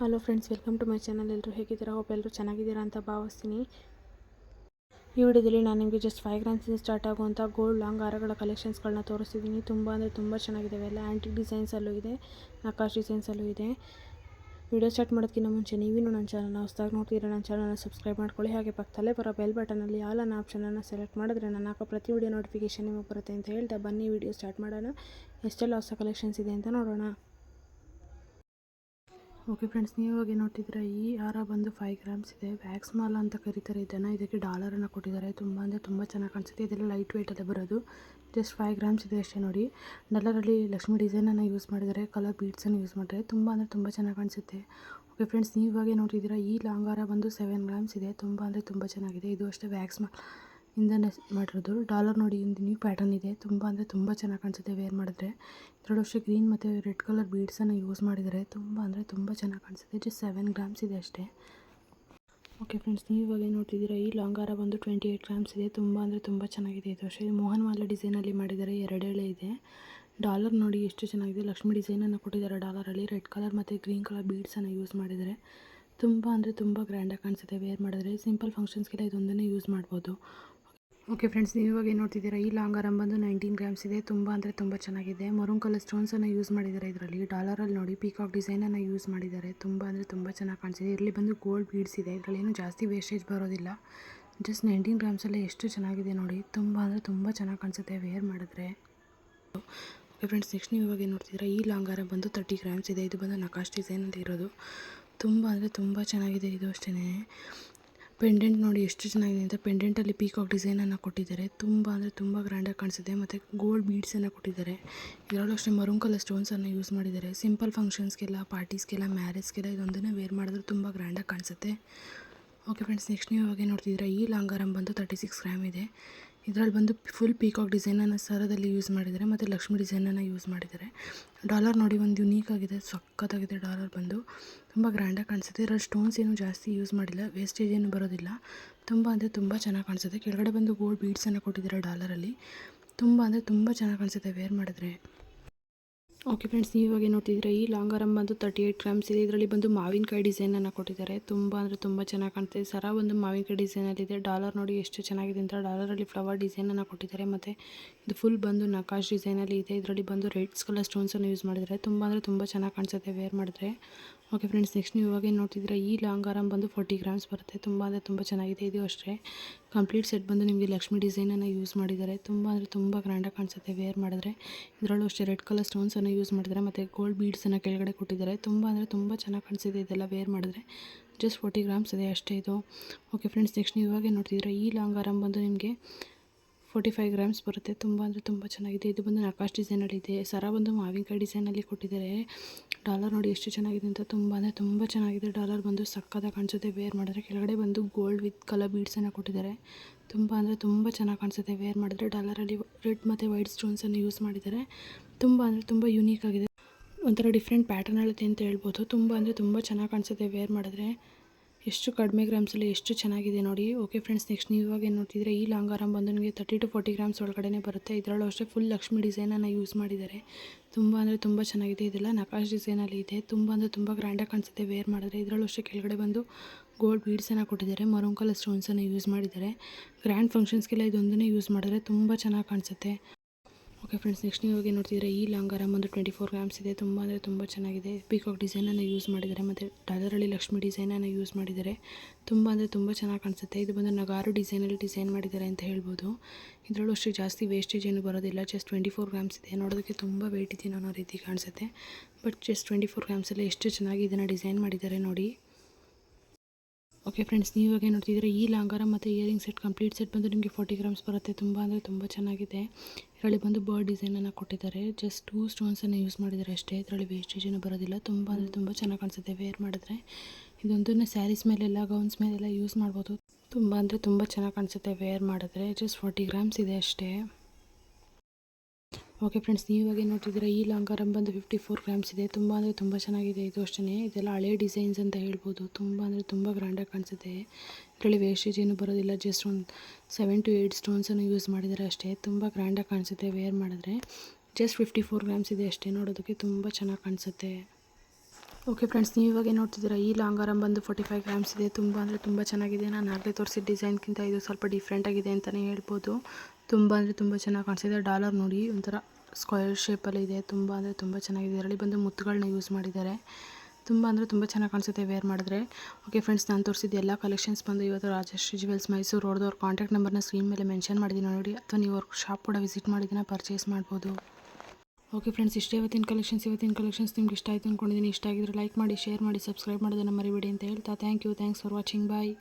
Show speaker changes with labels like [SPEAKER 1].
[SPEAKER 1] Hello friends welcome to my channel ಎಲ್ಲರೂ ಹೇಗಿದ್ದೀರಾ? Hope ಎಲ್ಲರೂ ಚೆನ್ನಾಗಿದ್ದೀರಾ ಅಂತ ಭಾವಿಸ್ತೀನಿ. ಈ ವಿಡಿಯೋದಲ್ಲಿ ನಾನು ನಿಮಗೆ ಜಸ್ಟ್ ಫೈವ್ ಗ್ರಾಮ್ಸಿಂದ ಸ್ಟಾರ್ಟ್ ಆಗುವಂಥ ಗೋಲ್ಡ್ ಲಾಂಗ್ ಹಾರಗಳ ಕಲೆಕ್ಷನ್ಸ್ಗಳನ್ನ ತೋರಿಸ್ತಿದ್ದೀನಿ. ತುಂಬ ಅಂದರೆ ತುಂಬ ಚೆನ್ನಾಗಿದ್ದಾವೆ. ಎಲ್ಲ ಆ್ಯಂಟಿಕ್ ಡಿಸೈನ್ಸಲ್ಲೂ ಇದೆ, ನಕಾಶ್ ಡಿಸೈನ್ಸಲ್ಲೂ ಇದೆ. ವಿಡಿಯೋ ಸ್ಟಾರ್ಟ್ ಮಾಡೋದಕ್ಕಿಂತ ಮುಂಚೆ ನೀವೇನು ನನ್ನ ಚಾನಲ್ನ ಹೊಸದಾಗಿ ನೋಡ್ತೀರಾ ನನ್ನ ಚಾನಲ್ನ ಸಬ್ಸ್ಕ್ರೈಬ್ ಮಾಡ್ಕೊಳ್ಳಿ. ಹಾಗೆ ಪಕ್ಕದಲ್ಲೇ ಬರೋ ಬೆಲ್ ಬಟನಲ್ಲಿ ನನ್ನ ಆಪ್ಷನನ್ನು ಸೆಲೆಕ್ಟ್ ಮಾಡಿದ್ರೆ ನಾನು ಹಾಕೋ ಪ್ರತಿ ವಿಡಿಯೋ ನೋಟಿಫಿಕೇಷನ್ ನಿಮಗೆ ಬರುತ್ತೆ ಅಂತ ಹೇಳ್ತಾ ಬನ್ನಿ. ವಿಡಿಯೋ ಸ್ಟಾರ್ಟ್ ಮಾಡೋಣ. ಎಷ್ಟೆಲ್ಲ ಹೊಸ ಕಲೆಕ್ಷನ್ಸ್ ಇದೆ ಅಂತ ನೋಡೋಣ. ಓಕೆ ಫ್ರೆಂಡ್ಸ್ ನೀವು ಹೋಗಿ ನೋಡ್ತಿದ್ದೀರಾ? ಈ ಹಾರ ಬಂದು ಫೈವ್ ಗ್ರಾಮ್ಸ್ ಇದೆ. ವ್ಯಾಕ್ಸ್ ಮಾಲ್ ಅಂತ ಕರೀತಾರೆ. ಇದನ್ನು ಇದಕ್ಕೆ ಡಾಲರನ್ನು ಕೊಟ್ಟಿದ್ದಾರೆ. ತುಂಬ ಅಂದರೆ ತುಂಬ ಚೆನ್ನಾಗಿ ಕಾಣಿಸುತ್ತೆ. ಇದೆಲ್ಲ ಲೈಟ್ ವೆಯ್ಟಲ್ಲೇ ಬರೋದು. ಜಸ್ಟ್ ಫೈವ್ ಗ್ರಾಮ್ಸ್ ಇದೆ ಅಷ್ಟೇ ನೋಡಿ. ಡಾಲರಲ್ಲಿ ಲಕ್ಷ್ಮಿ ಡಿಸೈನನ್ನು ಯೂಸ್ ಮಾಡಿದ್ದಾರೆ. ಕಲರ್ ಬೀಡ್ಸನ್ನು ಯೂಸ್ ಮಾಡಿದ್ದಾರೆ. ತುಂಬ ಅಂದರೆ ತುಂಬ ಚೆನ್ನಾಗಿ ಕಾಣಿಸುತ್ತೆ. ಓಕೆ ಫ್ರೆಂಡ್ಸ್ ನೀವು ಹಾಗೆ ನೋಡ್ತಿದ್ದೀರಾ? ಈ ಲಾಂಗ್ ಹಾರ ಬಂದು ಸೆವೆನ್ ಗ್ರಾಮ್ಸ್ ಇದೆ. ತುಂಬ ಅಂದರೆ ತುಂಬ ಚೆನ್ನಾಗಿದೆ. ಇದು ಅಷ್ಟೇ ವ್ಯಾಕ್ಸ್ ಮಾ ಇಂದನೇ ಮಾಡಿರೋದು. ಡಾಲರ್ ನೋಡಿ, ಒಂದು ನ್ಯೂ ಪ್ಯಾಟರ್ನ್ ಇದೆ. ತುಂಬ ಅಂದರೆ ತುಂಬ ಚೆನ್ನಾಗಿ ಕಾಣಿಸುತ್ತೆ ವೇರ್ ಮಾಡಿದ್ರೆ. ಎರಡು ವರ್ಷ ಗ್ರೀನ್ ಮತ್ತು ರೆಡ್ ಕಲರ್ ಬೀಡ್ಸನ್ನು ಯೂಸ್ ಮಾಡಿದ್ದಾರೆ ತುಂಬ ಅಂದರೆ ತುಂಬ ಚೆನ್ನಾಗಿ ಕಾಣಿಸುತ್ತೆ. ಜಸ್ಟ್ ಸೆವೆನ್ ಗ್ರಾಮ್ಸ್ ಇದೆ ಅಷ್ಟೇ. ಓಕೆ ಫ್ರೆಂಡ್ಸ್ ನೀವು ಇವಾಗ ಏನು ನೋಡ್ತಿದ್ದೀರಾ? ಈ ಲಾಂಗಾರ ಬಂದು ಟ್ವೆಂಟಿ ಏಯ್ಟ್ ಗ್ರಾಮ್ಸ್ ಇದೆ. ತುಂಬ ಅಂದರೆ ತುಂಬ ಚೆನ್ನಾಗಿದೆ ಇದು ವರ್ಷ ಮೋಹನ್ ಮಾಲೆ ಡಿಸೈನಲ್ಲಿ ಮಾಡಿದ್ದಾರೆ. ಎರಡೆಳೆ ಇದೆ. ಡಾಲರ್ ನೋಡಿ ಎಷ್ಟು ಚೆನ್ನಾಗಿದೆ. ಲಕ್ಷ್ಮಿ ಡಿಸೈನನ್ನು ಕೊಟ್ಟಿದ್ದಾರೆ ಡಾಲರಲ್ಲಿ ರೆಡ್ ಕಲರ್ ಮತ್ತು ಗ್ರೀನ್ ಕಲರ್ ಬೀಡ್ಸನ್ನು ಯೂಸ್ ಮಾಡಿದ್ದಾರೆ. ತುಂಬ ಅಂದರೆ ತುಂಬ ಗ್ರ್ಯಾಂಡಾಗಿ ಕಾಣಿಸುತ್ತೆ ವೇರ್ ಮಾಡಿದ್ರೆ. ಸಿಂಪಲ್ ಫಂಕ್ಷನ್ಸ್ಗೆಲ್ಲ ಇದೊಂದನ್ನೇ ಯೂಸ್ ಮಾಡ್ಬೋದು. ಓಕೆ ಫ್ರೆಂಡ್ಸ್ ನೀವು ಇವಾಗ ಏನು ನೋಡ್ತಿದ್ದೀರಾ? ಈ ಲಾಂಗ್ ಆರಮ್ ಬಂದು ನೈನ್ಟೀನ್ ಗ್ರಾಮ್ಸ್ ಇದೆ. ತುಂಬ ಅಂದರೆ ತುಂಬ ಚೆನ್ನಾಗಿದೆ. ಮರೂನ್ ಕಲರ್ ಸ್ಟೋನ್ಸನ್ನು ಯೂಸ್ ಮಾಡಿದ್ದಾರೆ ಇದರಲ್ಲಿ. ಡಾಲರಲ್ಲಿ ನೋಡಿ ಪೀಕಾಕ್ ಡಿಸೈನನ್ನು ಯೂಸ್ ಮಾಡಿದ್ದಾರೆ. ತುಂಬ ಅಂದರೆ ತುಂಬ ಚೆನ್ನಾಗಿ ಕಾಣಿಸಿದೆ. ಇಲ್ಲಿ ಬಂದು ಗೋಲ್ಡ್ ಬೀಡ್ಸ್ ಇದೆ. ಇದರಲ್ಲಿ ಏನು ಜಾಸ್ತಿ ವೇಸ್ಟೇಜ್ ಬರೋದಿಲ್ಲ. ಜಸ್ಟ್ ನೈನ್ಟೀನ್ ಗ್ರಾಮ್ಸಲ್ಲೇ ಎಷ್ಟು ಚೆನ್ನಾಗಿದೆ ನೋಡಿ. ತುಂಬ ಅಂದರೆ ತುಂಬ ಚೆನ್ನಾಗಿ ಕಾಣಿಸುತ್ತೆ ವೇರ್ ಮಾಡಿದ್ರೆ. ಓಕೆ ಫ್ರೆಂಡ್ಸ್ ನೆಕ್ಸ್ಟ್ ನೀವು ಇವಾಗ ಏನು ನೋಡ್ತಿದ್ದೀರಾ? ಈ ಲಾಂಗ್ ಆರ ಬಂದು ತರ್ಟಿ ಗ್ರಾಮ್ಸ್ ಇದೆ. ಇದು ಬಂದು ನಕಾಶ್ ಡಿಸೈನ್ ಅಂತ ಇರೋದು. ತುಂಬ ಅಂದರೆ ತುಂಬ ಚೆನ್ನಾಗಿದೆ. ಇದು ಅಷ್ಟೇ ಪೆಂಡೆಂಟ್ ನೋಡಿ ಎಷ್ಟು ಚೆನ್ನಾಗಿದೆ ಅಂತ ಪೆಂಡೆಂಟಲ್ಲಿ ಪೀಕಾಕ್ ಡಿಸೈನನ್ನು ಕೊಟ್ಟಿದ್ದಾರೆ. ತುಂಬ ಅಂದರೆ ತುಂಬ ಗ್ರ್ಯಾಂಡಾಗಿ ಕಾಣಿಸುತ್ತೆ ಮತ್ತು ಗೋಲ್ಡ್ ಬೀಡ್ಸನ್ನು ಕೊಟ್ಟಿದ್ದಾರೆ. ಇದರಲ್ಲೂ ಅಷ್ಟೇ ಮರೂನ್ ಕಲರ್ ಸ್ಟೋನ್ಸನ್ನು ಯೂಸ್ ಮಾಡಿದ್ದಾರೆ. ಸಿಂಪಲ್ ಫಂಕ್ಷನ್ಸ್ಗೆಲ್ಲ, ಪಾರ್ಟೀಸ್ಗೆಲ್ಲ, ಮ್ಯಾರೇಜ್ಗೆಲ್ಲ ಇದೊಂದನ್ನೇ ವೇರ್ ಮಾಡಿದ್ರೆ ತುಂಬ ಗ್ರ್ಯಾಂಡಾಗಿ ಕಾಣಿಸುತ್ತೆ. ಓಕೆ ಫ್ರೆಂಡ್ಸ್, ನೆಕ್ಸ್ಟ್ ನೀವು ಹಾಗೆ ನೋಡ್ತಿದ್ದೀರಾ, ಈ ಲಾಂಗಾರಂ ಬಂದು ತರ್ಟಿ ಸಿಕ್ಸ್ ಗ್ರಾಮ್ ಇದೆ. ಇದರಲ್ಲಿ ಬಂದು ಫುಲ್ ಪೀಕಾಕ್ ಡಿಸೈನನ್ನು ಸರದಲ್ಲಿ ಯೂಸ್ ಮಾಡಿದ್ದಾರೆ ಮತ್ತು ಲಕ್ಷ್ಮಿ ಡಿಸೈನನ್ನು ಯೂಸ್ ಮಾಡಿದ್ದಾರೆ. ಡಾಲರ್ ನೋಡಿ, ಒಂದು ಯುನೀಕ್ ಆಗಿದೆ, ಸಖತ್ತಾಗಿದೆ ಡಾಲರ್ ಬಂದು. ತುಂಬ ಗ್ರ್ಯಾಂಡಾಗಿ ಕಾಣಿಸುತ್ತೆ. ಇದರಲ್ಲಿ ಸ್ಟೋನ್ಸ್ ಏನು ಜಾಸ್ತಿ ಯೂಸ್ ಮಾಡಿಲ್ಲ. ವೇಸ್ಟೇಜ್ ಏನು ಬರೋದಿಲ್ಲ. ತುಂಬ ಅಂದರೆ ತುಂಬ ಚೆನ್ನಾಗಿ ಕಾಣಿಸುತ್ತೆ. ಕೆಳಗಡೆ ಬಂದು ಗೋಲ್ಡ್ ಬೀಡ್ಸನ್ನು ಕೊಟ್ಟಿದ್ದಾರೆ ಡಾಲರಲ್ಲಿ ತುಂಬ ಅಂದರೆ ತುಂಬ ಚೆನ್ನಾಗಿ ಕಾಣಿಸುತ್ತೆ ವೇರ್ ಮಾಡಿದ್ರೆ. ಓಕೆ ಫ್ರೆಂಡ್ಸ್ ನೀವು ಇವಾಗ ನೋಡ್ತಿದ್ದೀರಾ, ಈ ಲಾಂಗ್ ಬಂದು ತರ್ಟಿ ಏಯ್ಟ್ ಗ್ರಾಮ್ಸ್ ಇದೆ. ಇದರಲ್ಲಿ ಬಂದು ಮಾವಿನಕಾಯಿ ಡಿಸೈನನ್ನು ಕೊಟ್ಟಿದ್ದಾರೆ. ತುಂಬ ಅಂದರೆ ತುಂಬ ಚೆನ್ನಾಗಿ ಕಾಣ್ತಿದೆ ಸರ ಒಂದು ಮಾವಿನಕಾಯಿ ಡಿಸೈನಲ್ಲಿದೆ ಡಾಲರ್ ನೋಡಿ ಎಷ್ಟು ಚೆನ್ನಾಗಿದೆ ಅಂತ ಡಾಲರಲ್ಲಿ ಫ್ಲವರ್ ಡಿಸೈನನ್ನು ಕೊಟ್ಟಿದ್ದಾರೆ. ಮತ್ತು ಇದು ಫುಲ್ ಬಂದು ನಕಾಶ್ ಡಿಸೈನಲ್ಲಿ ಇದೆ. ಇದರಲ್ಲಿ ಬಂದು ರೆಡ್ಸ್ ಕಲರ್ ಸ್ಟೋನ್ಸನ್ನು ಯೂಸ್ ಮಾಡಿದ್ದಾರೆ. ತುಂಬ ಅಂದರೆ ತುಂಬ ಚೆನ್ನಾಗಿ ಕಾಣಿಸುತ್ತೆ ವೇರ್ ಮಾಡಿದ್ರೆ. ಓಕೆ ಫ್ರೆಂಡ್ಸ್ ನೆಕ್ಸ್ಟ್ ನೀವು ಇವಾಗೇನು ನೋಡ್ತಿದ್ದೀರಾ, ಈ ಲಾಂಗ್ ಆರಾಮ್ ಬಂದು ಫೋರ್ಟಿ ಗ್ರಾಮ್ಸ್ ಬರುತ್ತೆ. ತುಂಬ ಅಂದರೆ ತುಂಬ ಚೆನ್ನಾಗಿದೆ ಇದು ಅಷ್ಟೇ. ಕಂಪ್ಲೀಟ್ ಸೆಟ್ ಬಂದು ನಿಮಗೆ ಲಕ್ಷ್ಮಿ ಡಿಸೈನನ್ನು ಯೂಸ್ ಮಾಡಿದ್ದಾರೆ. ತುಂಬ ಅಂದರೆ ತುಂಬ ಗ್ರ್ಯಾಂಡಾಗಿ ಕಾಣಿಸುತ್ತೆ ವೇರ್ ಮಾಡಿದ್ರೆ. ಇದರಲ್ಲೂ ಅಷ್ಟೇ ರೆಡ್ ಕಲರ್ ಸ್ಟೋನ್ಸನ್ನು ಯೂಸ್ ಮಾಡಿದ್ದಾರೆ. ಮತ್ತು ಗೋಲ್ಡ್ ಬೀಡ್ಸನ್ನು ಕೆಳಗಡೆ ಕೊಟ್ಟಿದ್ದಾರೆ. ತುಂಬ ಅಂದರೆ ತುಂಬ ಚೆನ್ನಾಗಿ ಕಾಣಿಸಿದೆ ಇದೆಲ್ಲ ವೇರ್ ಮಾಡಿದ್ರೆ. ಜಸ್ಟ್ ಫೋರ್ಟಿ ಗ್ರಾಮ್ಸ್ ಇದೆ ಅಷ್ಟೇ ಇದು. ಓಕೆ ಫ್ರೆಂಡ್ಸ್ ನೆಕ್ಸ್ಟ್ ನೀವು ಇವಾಗ ನೋಡ್ತಿದ್ದೀರಾ, ಈ ಲಾಂಗ್ ಆರಾಮ್ ಬಂದು ನಿಮಗೆ ಫೋರ್ಟಿ ಫೈವ್ ಗ್ರಾಮ್ಸ್ ಬರುತ್ತೆ. ತುಂಬ ಅಂದರೆ ತುಂಬ ಚೆನ್ನಾಗಿದೆ. ಇದು ಬಂದು ನಕಾಶ್ ಡಿಸೈನಲ್ಲಿ ಇದೆ ಸರ ಬಂದು ಮಾವಿನಕಾಯಿ ಡಿಸೈನಲ್ಲಿ ಕೊಟ್ಟಿದ್ದಾರೆ. ಡಾಲರ್ ನೋಡಿ ಎಷ್ಟು ಚೆನ್ನಾಗಿದೆ ಅಂತ ತುಂಬ ಅಂದರೆ ತುಂಬ ಚೆನ್ನಾಗಿದೆ. ಡಾಲರ್ ಬಂದು ಸಕ್ಕತ್ತಾಗಿ ಕಾಣಿಸುತ್ತೆ. ವೇರ್ ಮಾಡಿದ್ರೆ ಕೆಳಗಡೆ ಬಂದು ಗೋಲ್ಡ್ ವಿತ್ ಕಲರ್ ಬೀಡ್ಸನ್ನು ಕೊಟ್ಟಿದ್ದಾರೆ. ತುಂಬ ಅಂದರೆ ತುಂಬ ಚೆನ್ನಾಗಿ ಕಾಣಿಸುತ್ತೆ ವೇರ್ ಮಾಡಿದ್ರೆ. ಡಾಲರಲ್ಲಿ ರೆಡ್ ಮತ್ತು ವೈಟ್ ಸ್ಟೋನ್ಸನ್ನು ಯೂಸ್ ಮಾಡಿದ್ದಾರೆ. ತುಂಬ ಅಂದರೆ ತುಂಬ ಯೂನೀಕ್ ಆಗಿದೆ. ಒಂಥರ ಡಿಫ್ರೆಂಟ್ ಪ್ಯಾಟರ್ನ್ ಹೇಳುತ್ತೆ ಅಂತ ಹೇಳ್ಬೋದು. ತುಂಬ ಅಂದರೆ ತುಂಬ ಚೆನ್ನಾಗಿ ಕಾಣಿಸುತ್ತೆ ವೇರ್ ಮಾಡಿದ್ರೆ. ಎಷ್ಟು ಕಡಿಮೆ ಗ್ರಾಮ್ಸಲ್ಲಿ ಎಷ್ಟು ಚೆನ್ನಾಗಿದೆ ನೋಡಿ. ಓಕೆ ಫ್ರೆಂಡ್ಸ್ ನೆಕ್ಸ್ಟ್ ನೀವು ಇವಾಗ ಏನು ನೋಡ್ತಿದ್ರೆ ಈ ಲಾಂಗ್ ಆರಾಮ್ ಬಂದು ನಿಮಗೆ ತರ್ಟಿ ಟು ಫೋರ್ಟಿ ಗ್ರಾಮ್ಸ್ ಒಳಗಡೆ ಬರುತ್ತೆ. ಇದರಲ್ಲೂ ಅಷ್ಟೇ ಫುಲ್ ಲಕ್ಷ್ಮಿ ಡಿಸೈನನ್ನು ಯೂಸ್ ಮಾಡಿದ್ದಾರೆ. ತುಂಬ ಅಂದರೆ ತುಂಬ ಚೆನ್ನಾಗಿದೆ. ಇದೆಲ್ಲ ನಕಾಶ್ ಡಿಸೈನಲ್ಲಿ ಇದೆ. ತುಂಬ ಅಂದರೆ ತುಂಬ ಗ್ರ್ಯಾಂಡಾಗಿ ಕಾಣಿಸುತ್ತೆ ವೇರ್ ಮಾಡಿದ್ರೆ. ಇದರಲ್ಲೂ ಅಷ್ಟೇ ಕೆಳಗಡೆ ಬಂದು ಗೋಲ್ಡ್ ಬೀಡ್ಸನ್ನು ಕೊಟ್ಟಿದ್ದಾರೆ. ಮರೂನ್ ಕಲರ್ ಸ್ಟೋನ್ಸನ್ನು ಯೂಸ್ ಮಾಡಿದ್ದಾರೆ. ಗ್ರ್ಯಾಂಡ್ ಫಂಕ್ಷನ್ಸ್ಗೆಲ್ಲ ಇದೊಂದನ್ನೇ ಯೂಸ್ ಮಾಡಿದ್ರೆ ತುಂಬ ಚೆನ್ನಾಗಿ ಕಾಣಿಸುತ್ತೆ. ಓಕೆ ಫ್ರೆಂಡ್ಸ್ ನೆಕ್ಸ್ಟ್ ನೀವು ಹೋಗಿ ನೋಡ್ತಿದ್ರೆ ಈ ಲಾಂಗ್ ಒಂದು ಟ್ವೆಂಟಿ ಫೋರ್ ಗ್ರಾಮ್ಸ್ ಇದೆ. ತುಂಬ ಅಂದರೆ ತುಂಬ ಚೆನ್ನಾಗಿದೆ. ಪೀಕಾಕ್ ಡಿಸೈನನ್ನು ಯೂಸ್ ಮಾಡಿದ್ದಾರೆ. ಮತ್ತು ಡಾಲರಲ್ಲಿ ಲಕ್ಷ್ಮಿ ಡಿಸೈನನ್ನು ಯೂಸ್ ಮಾಡಿದ್ದಾರೆ. ತುಂಬ ಅಂದರೆ ತುಂಬ ಚೆನ್ನಾಗಿ ಕಾಣಿಸುತ್ತೆ. ಇದು ಬಂದು ನಗಾರು ಡಿಸೈನಲ್ಲಿ ಡಿಸೈನ್ ಮಾಡಿದ್ದಾರೆ ಅಂತ ಹೇಳ್ಬೋದು. ಇದರಲ್ಲೂ ಅಷ್ಟು ಜಾಸ್ತಿ ವೇಸ್ಟೇಜ್ ಏನು ಬರೋದಿಲ್ಲ. ಜಸ್ಟ್ ಟ್ವೆಂಟಿ ಫೋರ್ ಗ್ರಾಮ್ಸ್ ಇದೆ. ನೋಡೋದಕ್ಕೆ ತುಂಬ ವೆಯ್ಟ್ ಇದೆ ಅನ್ನೋ ರೀತಿ ಕಾಣಿಸುತ್ತೆ. ಬಟ್ ಜಸ್ಟ್ ಟ್ವೆಂಟಿ ಫೋರ್ ಗ್ರಾಮ್ಸಲ್ಲಿ ಎಷ್ಟು ಚೆನ್ನಾಗಿ ಇದನ್ನು ಡಿಸೈನ್ ಮಾಡಿದ್ದಾರೆ ನೋಡಿ. ಓಕೆ ಫ್ರೆಂಡ್ಸ್ ನೀವು ಇವಾಗ ನೋಡ್ತಿದ್ರೆ ಈ ಲಾಂಗಾರ ಮತ್ತು ಇಯರಿಂಗ್ ಸೆಟ್ ಕಂಪ್ಲೀಟ್ ಸೆಟ್ ಬಂದು ನಿಮಗೆ ಫೋರ್ಟಿ ಗ್ರಾಮ್ಸ್ ಬರುತ್ತೆ. ತುಂಬ ಅಂದರೆ ತುಂಬ ಚೆನ್ನಾಗಿದೆ. ಇದರಲ್ಲಿ ಬಂದು ಬರ್ಡ್ ಡಿಸೈನನ್ನು ಕೊಟ್ಟಿದ್ದಾರೆ. ಜಸ್ಟ್ ಟೂ ಸ್ಟೋನ್ಸನ್ನು ಯೂಸ್ ಮಾಡಿದ್ದಾರೆ ಅಷ್ಟೇ. ಇದರಲ್ಲಿ ವೇಸ್ಟೇಜ್ ಏನು ಬರೋದಿಲ್ಲ. ತುಂಬ ಅಂದರೆ ತುಂಬ ಚೆನ್ನಾಗಿ ಕಾಣಿಸುತ್ತೆ ವೇರ್ ಮಾಡಿದ್ರೆ. ಇದೊಂದನ್ನು ಸ್ಯಾರೀಸ್ ಮೇಲೆಲ್ಲ ಗೌನ್ಸ್ ಮೇಲೆಲ್ಲ ಯೂಸ್ ಮಾಡ್ಬೋದು. ತುಂಬ ಅಂದರೆ ತುಂಬ ಚೆನ್ನಾಗಿ ಕಾಣಿಸುತ್ತೆ ವೇರ್ ಮಾಡಿದ್ರೆ. ಜಸ್ಟ್ ಫೋರ್ಟಿ ಗ್ರಾಮ್ಸ್ ಇದೆ ಅಷ್ಟೇ. ಓಕೆ ಫ್ರೆಂಡ್ಸ್ ನೀವು ಇವಾಗ ಏನು ನೋಡ್ತಿದ್ದೀರಾ? ಈ ಲಾಂಗ್ ಆರಮ್ ಬಂದು ಫಿಫ್ಟಿ ಫೋರ್ ಗ್ರಾಮ್ಸ್ ಇದೆ. ತುಂಬ ಅಂದರೆ ತುಂಬ ಚೆನ್ನಾಗಿದೆ ಇದು ಅಷ್ಟೇ ಇದೆಲ್ಲ ಹಳೆ ಡಿಸೈನ್ಸ್ ಅಂತ ಹೇಳ್ಬೋದು. ತುಂಬ ಅಂದರೆ ತುಂಬ ಗ್ರ್ಯಾಂಡಾಗಿ ಕಾಣಿಸುತ್ತೆ. ಇದರಲ್ಲಿ ವೇಸ್ಟೇಜ್ ಏನು ಬರೋದಿಲ್ಲ. ಜಸ್ಟ್ ಒಂದು ಸೆವೆನ್ ಟು ಏಯ್ಟ್ ಸ್ಟೋನ್ಸನ್ನು ಯೂಸ್ ಮಾಡಿದರೆ ಅಷ್ಟೇ. ತುಂಬ ಗ್ರ್ಯಾಂಡಾಗಿ ಕಾಣಿಸುತ್ತೆ ವೇರ್ ಮಾಡಿದ್ರೆ. ಜಸ್ಟ್ ಫಿಫ್ಟಿ ಫೋರ್ ಗ್ರಾಮ್ಸ್ ಇದೆ ಅಷ್ಟೇ. ನೋಡೋದಕ್ಕೆ ತುಂಬ ಚೆನ್ನಾಗಿ ಕಾಣಿಸುತ್ತೆ. ಓಕೆ ಫ್ರೆಂಡ್ಸ್ ನೀವು ಇವಾಗ ನೋಡ್ತಿದ್ದೀರಾ? ಈ ಲಾಂಗ್ ಆರಮ್ ಬಂದು ಫೋರ್ಟಿ ಫೈವ್ ಗ್ರಾಮ್ಸ್ ಇದೆ. ತುಂಬ ಅಂದರೆ ತುಂಬ ಚೆನ್ನಾಗಿದೆ. ನಾನು ಆಗಲೇ ತೋರಿಸಿದ ಡಿಸೈನ್ಗಿಂತ ಇದು ಸ್ವಲ್ಪ ಡಿಫ್ರೆಂಟಾಗಿದೆ ಅಂತಲೇ ಹೇಳ್ಬೋದು. ತುಂಬ ಅಂದರೆ ತುಂಬ ಚೆನ್ನಾಗಿ ಕಾಣಿಸಿದೆ ಡಾಲರ್ ನೋಡಿ, ಒಂಥರ ಸ್ಕ್ವೇರ್ ಶೇಪಲ್ಲಿ ಇದೆ. ತುಂಬ ಅಂದರೆ ತುಂಬ ಚೆನ್ನಾಗಿದೆ. ಇದರಲ್ಲಿ ಬಂದು ಮುತ್ತುಗಳನ್ನ ಯೂಸ್ ಮಾಡಿದ್ದಾರೆ. ತುಂಬ ಅಂದರೆ ತುಂಬ ಚೆನ್ನಾಗಿ ಕಾಣಿಸುತ್ತೆ ವೇರ್ ಮಾಡಿದ್ರೆ. ಓಕೆ ಫ್ರೆಂಡ್ಸ್ ನಾನು ತೋರಿಸಿದ ಎಲ್ಲ ಕಲೆಕ್ಷನ್ಸ್ ಬಂದು ಇವತ್ತು ರಾಜಶ್ರೀ ಜುವೆಲ್ಸ್ ಮೈಸೂರು ರೋಡ್ದು ಅವ್ರ ಕಾಂಟ್ಯಾಕ್ಟ್ ನಂಬರ್ನ ಸ್ಕ್ರೀನ್ ಮೇಲೆ ಮೆನ್ಷನ್ ಮಾಡಿದ್ದೀನಿ ನೋಡಿ. ಅಥವಾ ನೀವು ಅವ್ರ ಶಾಪ್ ಕೂಡ ವಿಸಿಟ್ ಮಾಡಿದ್ದೀನಿ ಪರ್ಚೇಸ್ ಮಾಡ್ಬೋದು. ಓಕೆ ಫ್ರೆಂಡ್ಸ್ ಇಷ್ಟೇ ಇವತ್ತಿನ ಕಲೆಕ್ಷನ್ಸ್ ಇವತ್ತಿನ ಕಲೆಕ್ಷನ್ಸ್ ನಿಮ್ಗೆ ಇಷ್ಟ ಆಯಿತು ಅಂದ್ಕೊಂಡಿದ್ದೀನಿ ಇಷ್ಟ ಆಗಿದ್ರೆ ಲೈಕ್ ಮಾಡಿ ಶೇರ್ ಮಾಡಿ ಸಬ್ಸ್ಕ್ರೈಬ್ ಮಾಡೋದನ್ನು ಮರಿಬೇಡಿ ಅಂತ ಹೇಳ್ತಾ thank you thanks for watching bye